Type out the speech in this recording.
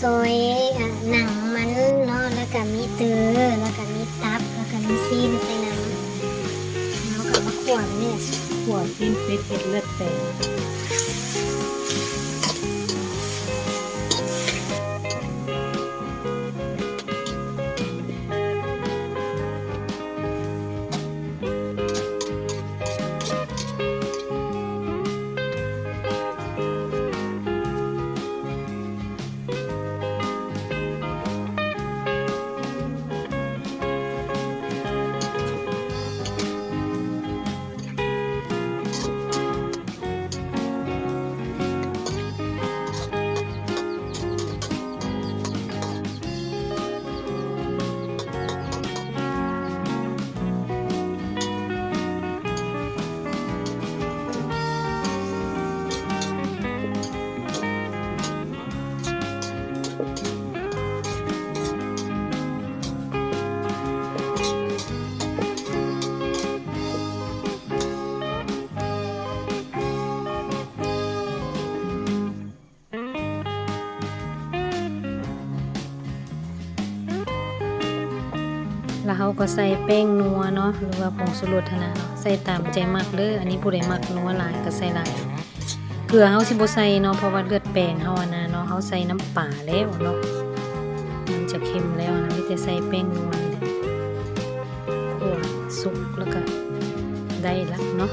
ซอยหนังมันเนาะแล้วก็มีเตือแล้วก็มีตับแล้วก็มีซีนใส่น้ำแล้วก็มาขวดนี่แหละขัวซีนเป็ดเห็ดเลือดแปล แล้วเขาก็ใส่แป้งนัวเนาะหรือว่าผงสุรสนะเนาะใส่ตามใจมักเด้ออันนี้ผู้ใดมักนัวหลายก็ใส่หลายเกลือเขาสิบ่ใส่เนาะเพราะว่าเลือดแป้งเฮาอะนะเนาะเขาใส่น้ำป่าแล้วเนาะมันจะเค็มแล้วนะมีแต่ใส่แป้งนัวนี่แหละคั่วสุกแล้วก็ได้ละเนาะ